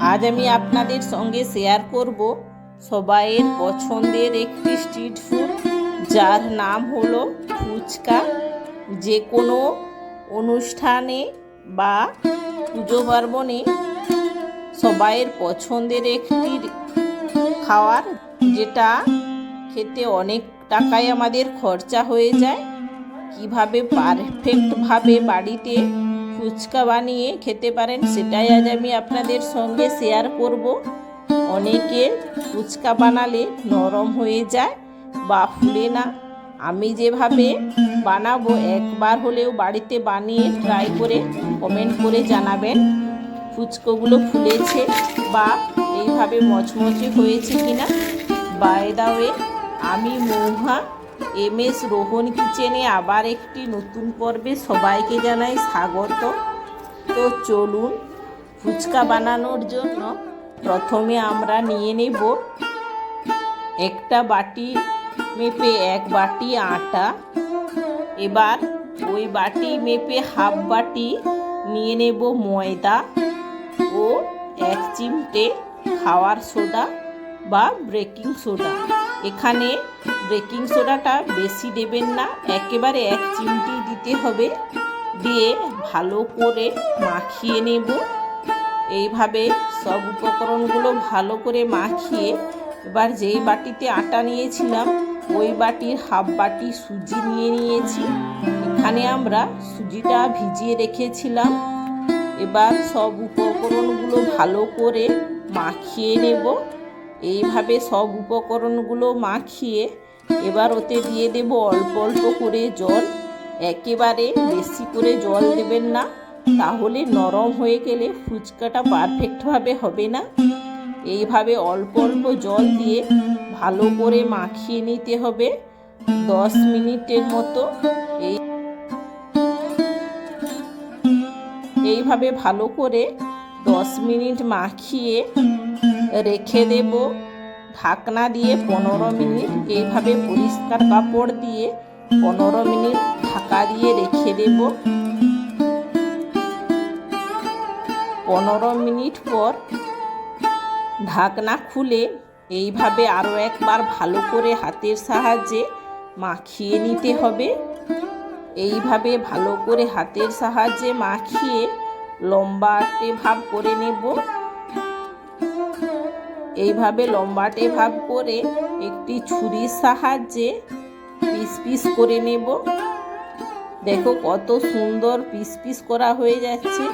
আজ আমি আপনাদের সঙ্গে শেয়ার করব সবাইয়ের পছন্দের একটি স্ট্রিট ফুড যার নাম হলো ফুচকা। যে কোনো অনুষ্ঠানে বা পুজো পার্বণে সবাইয়ের পছন্দের একটি খাওয়ার, যেটা খেতে অনেক টাকায় আমাদের খরচা হয়ে যায়। কীভাবে পারফেক্টভাবে বাড়িতে ফুচকা বানিয়ে খেতে পারেন, সেটাই আজ আমি আপনাদের সঙ্গে শেয়ার করব। অনেকে ফুচকা বানালে নরম হয়ে যায় বা ফুলে না। আমি যেভাবে বানাবো একবার হলেও বাড়িতে বানিয়ে ট্রাই করে কমেন্ট করে জানাবেন, ফুচকোগুলো ফুলেছে বা এইভাবে মচমচে হয়েছে কিনা। বাই দা ওয়ে আমি মৌহা এম এস রোহন কিচেনে আবার একটি নতুন পর্বে সবাইকে জানাই স্বাগত। তো চলুন, ফুচকা বানানোর জন্য প্রথমে আমরা নিয়ে নেব একটা বাটি মেপে এক বাটি আটা। এবার ওই বাটি মেপে হাফ বাটি নিয়ে নেব ময়দা ও এক চিমটে খাওয়ার সোডা বা বেকিং সোডা। এখানে বেকিং সোডাটা বেশি দেবেন না, একেবারে এক চিমটি দিতে হবে। দিয়ে ভালো করে মাখিয়ে নেব। এইভাবে সব উপকরণগুলো ভালো করে মাখিয়ে, এবার যেই বাটিতে আটা নিয়েছিলাম, ওই বাটির হাফ বাটি সুজি নিয়ে নিয়েছি। এখানে আমরা সুজিটা ভিজিয়ে রেখেছিলাম। এবার সব উপকরণগুলো ভালো করে মাখিয়ে নেব। এইভাবে সব উপকরণগুলো মাখিয়ে এবার ওতে দিয়ে দেব অল্প অল্প করে জল। একেবারে বেশি করে জল দেবেন না, তাহলে নরম হয়ে গেলে ফুচকাটা পারফেক্টভাবে হবে না। এইভাবে অল্প অল্প জল দিয়ে ভালো করে মাখিয়ে নিতে হবে দশ মিনিটের মতো। এই এইভাবে ভালো করে দশ মিনিট মাখিয়ে রেখে দেব। ঢাকনা দিয়ে পনেরো মিনিট এইভাবে পরিষ্কার কাপড় দিয়ে পনেরো মিনিট ঢাকা দিয়ে রেখে দেব। পনেরো মিনিট পর ঢাকনা খুলে এইভাবে আরও একবার ভালো করে হাতের সাহায্যে মাখিয়ে নিতে হবে। এইভাবে ভালো করে হাতের সাহায্যে মাখিয়ে লম্বাটে ভাব করে নেব। এইভাবে লম্বাটে ভাব করে একটি ছুরির সাহায্যে পিস পিস করে নেব। দেখো কত সুন্দর পিস পিস করা হয়ে যাচ্ছে।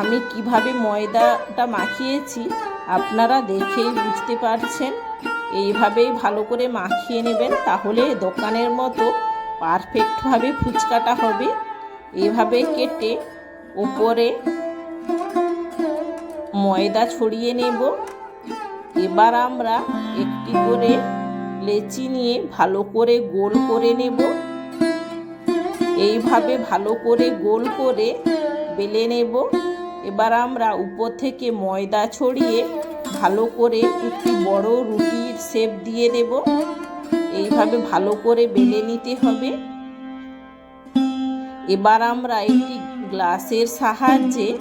আমি কীভাবে ময়দাটা মাখিয়েছি আপনারা দেখেই বুঝতে পারছেন। এইভাবেই ভালো করে মাখিয়ে নেবেন তাহলে দোকানের মতো পারফেক্টভাবে ফুচকাটা হবে। এভাবে কেটে উপরে ময়দা ছড়িয়ে নেব। এবার আমরা একটি করে লেচি নিয়ে ভালো করে গোল করে নেব। এইভাবে ভালো করে গোল করে বেলে নেব। এবার আমরা উপর থেকে ময়দা ছড়িয়ে ভালো করে একটি বড় রুটির শেপ দিয়ে দেব। এইভাবে ভালো করে বেলে নিতে হবে। এবার আমরা একটি গ্লাসের সাহায্যে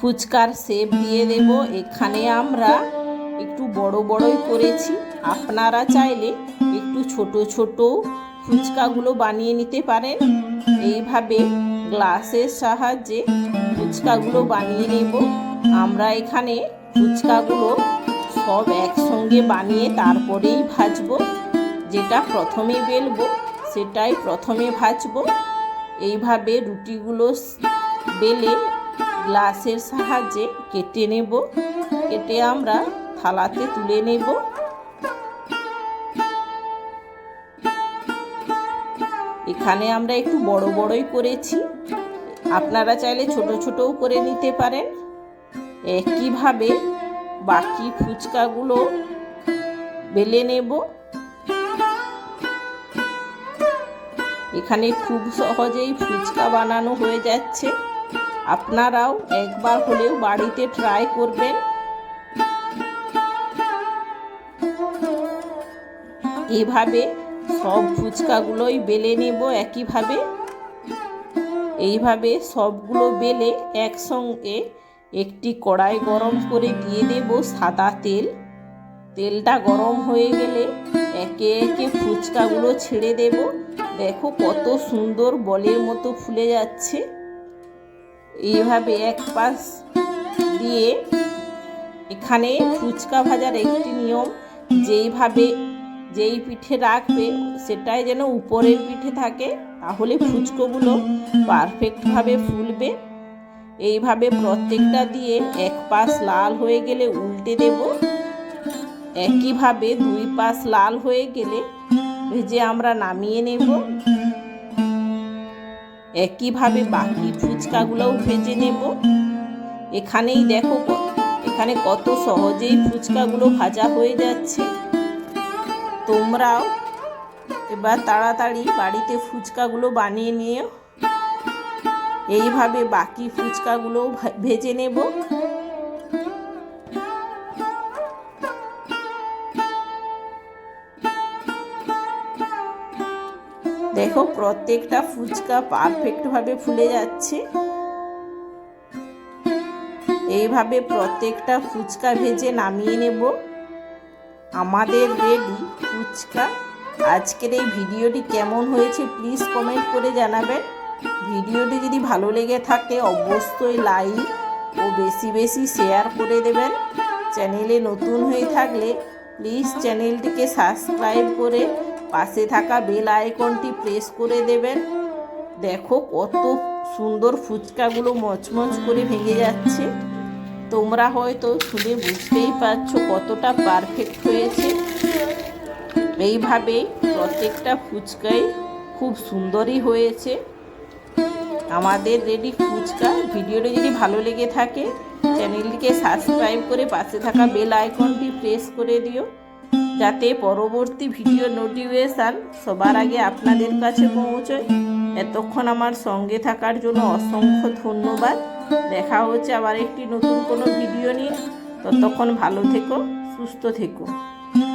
ফুচকার শেপ দিয়ে দেব। এখানে আমরা একটু বড় বড়ই করেছি। আপনারা চাইলে একটু ছোট ছোট ফুচকাগুলো বানিয়ে নিতে পারেন। এইভাবে গ্লাসের সাহায্যে ফুচকাগুলো বানিয়ে নেব। আমরা এখানে ফুচকাগুলো সব একসঙ্গে বানিয়ে তারপরেই ভাজবো। যেটা প্রথমে বেলবো, সেটাই প্রথমে ভাজবো। এইভাবে রুটিগুলো বেলে গ্লাসের সাহায্যে কেটে নেব। কেটে আমরা থালাতে তুলে নেব। এখানে আমরা একটু বড় বড়ই করেছি। আপনারা চাইলে ছোট ছোটও করে নিতে পারেন। একইভাবে বাকি ফুচকাগুলো বেলে নেব। এখানে খুব সহজেই ফুচকা বানানো হয়ে যাচ্ছে। আপনারাও একবার হলেও বাড়িতে ট্রাই করবেন। এভাবে সব ফুচকাগুলোই বেলে নেব একইভাবে। এইভাবে সবগুলো বেলে একসঙ্গে একটি কড়াই গরম করে দিয়ে দেব সাদা তেল। তেলটা গরম হয়ে গেলে একে একে ফুচকাগুলো ছেড়ে দেব। দেখো কত সুন্দর বলের মতো ফুলে যাচ্ছে। এইভাবে এক পাশ দিয়ে এখানে ফুচকা ভাজার একটি নিয়ম, যেইভাবে যেই পিঠে রাখবে সেটাই যেন উপরের পিঠে থাকে, তাহলে ফুচকোগুলো পারফেক্টভাবে ফুলবে। এইভাবে প্রত্যেকটা দিয়ে এক পাশ লাল হয়ে গেলে উল্টে দেব। একইভাবে দুই পাশ লাল হয়ে গেলে ভেজে আমরা নামিয়ে নেব। একইভাবে বাকি ফুচকাগুলোও ভেজে নেব। এখানেই দেখো এখানে কত সহজেই ফুচকাগুলো ভাজা হয়ে যাচ্ছে। তোমরাও এবার তাড়াতাড়ি বাড়িতে ফুচকাগুলো বানিয়ে নিও। এইভাবে বাকি ফুচকাগুলোও ভেজে নেব। দেখো, প্রত্যেকটা ফুচকা পারফেক্টভাবে ফুলে যাচ্ছে। এইভাবে প্রত্যেকটা ফুচকা ভেজে নামিয়ে নেব। আমাদের রেডি ফুচকা। আজকের এই ভিডিওটি কেমন হয়েছে প্লিজ কমেন্ট করে জানাবেন। ভিডিওটি যদি ভালো লেগে থাকে, অবশ্যই লাইক ও বেশি বেশি শেয়ার করে দেবেন। চ্যানেলে নতুন হয়ে থাকলে প্লিজ চ্যানেলটিকে সাবস্ক্রাইব করে পাশে থাকা বেল আইকনটি প্রেস করে দেবেন। দেখো কত সুন্দর ফুচকাগুলো মচমচ করে ভেঙে যাচ্ছে। তোমরা হয়তো শুনে বুঝতেই পারছ কতটা পারফেক্ট হয়েছে। এইভাবেই প্রত্যেকটা ফুচকাই খুব সুন্দরই হয়েছে। আমাদের রেডি ফুচকা। ভিডিওটি যদি ভালো লেগে থাকে চ্যানেলটিকে সাবস্ক্রাইব করে পাশে থাকা বেল আইকনটি প্রেস করে দিও। যাতে পরবর্তী ভিডিও নোটিফিকেশান সবার আগে আপনাদের কাছে পৌঁছয়। এতক্ষণ আমার সঙ্গে থাকার জন্য অসংখ্য ধন্যবাদ। দেখা হচ্ছে আবার একটি নতুন কোনো ভিডিও নিয়ে। ততক্ষণ ভালো থেকো, সুস্থ থেকো।